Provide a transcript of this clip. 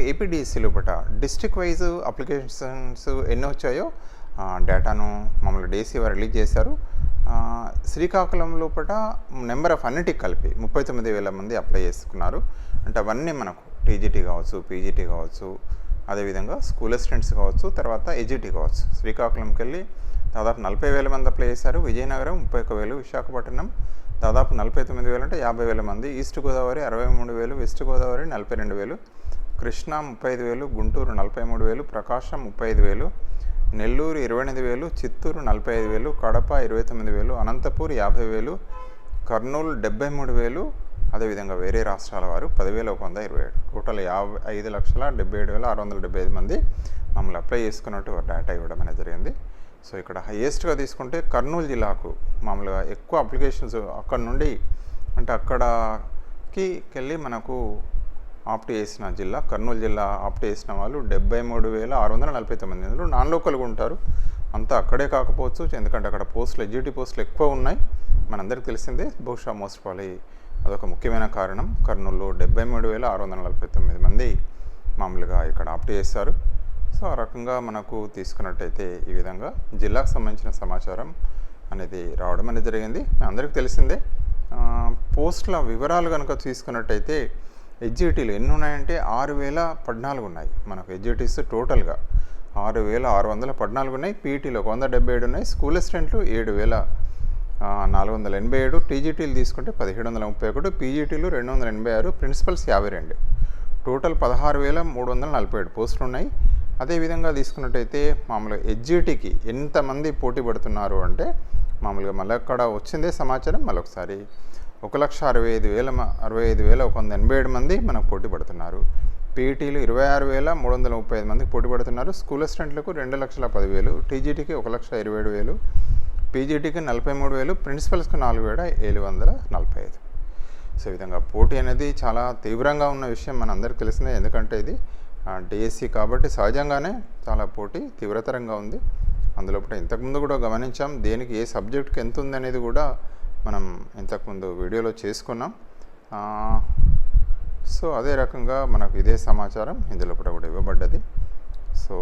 మనకి ఏపీడిఎస్సి లోపల district wise applications ఎన్ని వచ్చాయో డేటాను మమ్మల్ని డేసీ వారు రిలీజ్ చేశారు. శ్రీకాకుళం లోపల నెంబర్ ఆఫ్ అన్నిటికి కలిపి ముప్పై తొమ్మిది వేల మంది అప్లై చేసుకున్నారు. అంటే అవన్నీ మనకు టీజీటీ కావచ్చు పీజీటీ కావచ్చు అదేవిధంగా స్కూల్ అసిస్టెంట్స్ కావచ్చు తర్వాత ఎజిటీ కావచ్చు. శ్రీకాకుళంకి వెళ్ళి దాదాపు నలభై వేల మంది అప్లై చేశారు. విజయనగరం ముప్పై ఒక వేలు విశాఖపట్నం దాదాపు నలభై తొమ్మిది వేలు అంటే యాభై వేల మంది. ఈస్ట్ గోదావరి అరవై మూడు వేలు వెస్ట్ గోదావరి నలభై రెండు వేలు. కృష్ణా ముప్పై ఐదు వేలు గుంటూరు నలభై మూడు వేలు ప్రకాశం ముప్పై ఐదు వేలు నెల్లూరు ఇరవై ఎనిమిది వేలు చిత్తూరు నలభై ఐదు వేలు కడప ఇరవై తొమ్మిది వేలు అనంతపూర్ యాభై వేలు కర్నూలు డెబ్బై మూడు వేలు అదేవిధంగా వేరే రాష్ట్రాల వారు పదివేల ఒక వంద ఇరవై ఏడు. టోటల్ యాభై ఐదు లక్షల డెబ్బై ఏడు వేల ఆరు వందల డెబ్బై ఐదు మంది మమ్మల్ని అప్లై చేసుకున్నట్టు డేటా ఇవ్వడం అనేది జరిగింది. సో ఇక్కడ హైయెస్ట్గా తీసుకుంటే కర్నూలు జిల్లాకు మామూలుగా ఎక్కువ అప్లికేషన్స్ అక్కడ నుండి అంటే అక్కడకి వెళ్ళి మనకు ఆప్ట్ చేసిన జిల్లా కర్నూలు జిల్లా ఆప్ట్ చేసిన వాళ్ళు డెబ్బై మూడు వేల ఆరు వందల నలభై తొమ్మిది మంది. నాన్ లోకల్గా ఉంటారు. అంతా అక్కడే కాకపోవచ్చు ఎందుకంటే అక్కడ పోస్టులు ఎడ్యూటీ పోస్టులు ఎక్కువ ఉన్నాయి. మనందరికీ తెలిసిందే బహుశా మోస్ట్ పాలి అదొక ముఖ్యమైన కారణం. కర్నూలులో డెబ్బై మూడు వేల ఆరు వందల నలభై తొమ్మిది మంది మామూలుగా ఇక్కడ ఆప్ట్ చేస్తారు సో ఆ రకంగా మనకు తీసుకున్నట్టయితే ఈ విధంగా జిల్లాకు సంబంధించిన సమాచారం అనేది రావడం అనేది జరిగింది. అందరికీ తెలిసిందే పోస్టుల వివరాలు కనుక తీసుకున్నట్టయితే ఎడ్జిటీలు ఎన్ని ఉన్నాయంటే ఆరు వేల పద్నాలుగు ఉన్నాయి. మనకు ఎడ్జిటీస్ టోటల్గా ఆరు వేల ఆరు వందల పద్నాలుగు ఉన్నాయి. పీఈటీలు ఒక వంద డెబ్బై ఏడు ఉన్నాయి. స్కూల్ అసిస్టెంట్లు ఏడు వేల నాలుగు వందల ఎనభై ఏడు. టీజీటీలు తీసుకుంటే పదిహేడు వందల ముప్పై ఒకటి. పీజీటీలు రెండు వందల ఎనభై ఆరు. ప్రిన్సిపల్స్ యాభై రెండు. టోటల్ పదహారు వేల మూడు వందల నలభై ఏడు పోస్టులు ఉన్నాయి. అదేవిధంగా తీసుకున్నట్టయితే మామూలుగా ఎడ్జిటీకి ఎంతమంది పోటీ పడుతున్నారు అంటే మామూలుగా మళ్ళీ అక్కడ వచ్చిందే సమాచారం. మళ్ళీ ఒకసారి ఒక లక్ష అరవై ఐదు వేల అరవై ఐదు వేల ఒక వంద ఎనభై ఏడు మంది మనకు పోటీ పడుతున్నారు. పీఈటీలు ఇరవై ఆరు వేల మూడు వందల ముప్పై ఐదు మందికి పోటీ పడుతున్నారు. స్కూల్ అసిస్టెంట్లకు రెండు లక్షల పదివేలు టీజీటీకి ఒక లక్ష ఇరవై ఏడు వేలు పీజీటీకి నలభై మూడు వేలు ప్రిన్సిపల్స్కి నాలుగు వేల ఏడు వందల నలభై ఐదు. సో ఈ విధంగా పోటీ అనేది చాలా తీవ్రంగా ఉన్న విషయం మనందరికీ తెలిసిందే. ఎందుకంటే ఇది డిఎస్సి కాబట్టి సహజంగానే చాలా పోటీ తీవ్రతరంగా ఉంది. అందులో ఇంతకుముందు కూడా గమనించాం దేనికి ఏ సబ్జెక్ట్కి ఎంత ఉంది అనేది కూడా మనం ఇంతకుముందు వీడియోలో చేసుకున్నాం. సో అదే రకంగా మనకు ఇదే సమాచారం ఇందులో కూడా ఇవ్వబడ్డది. సో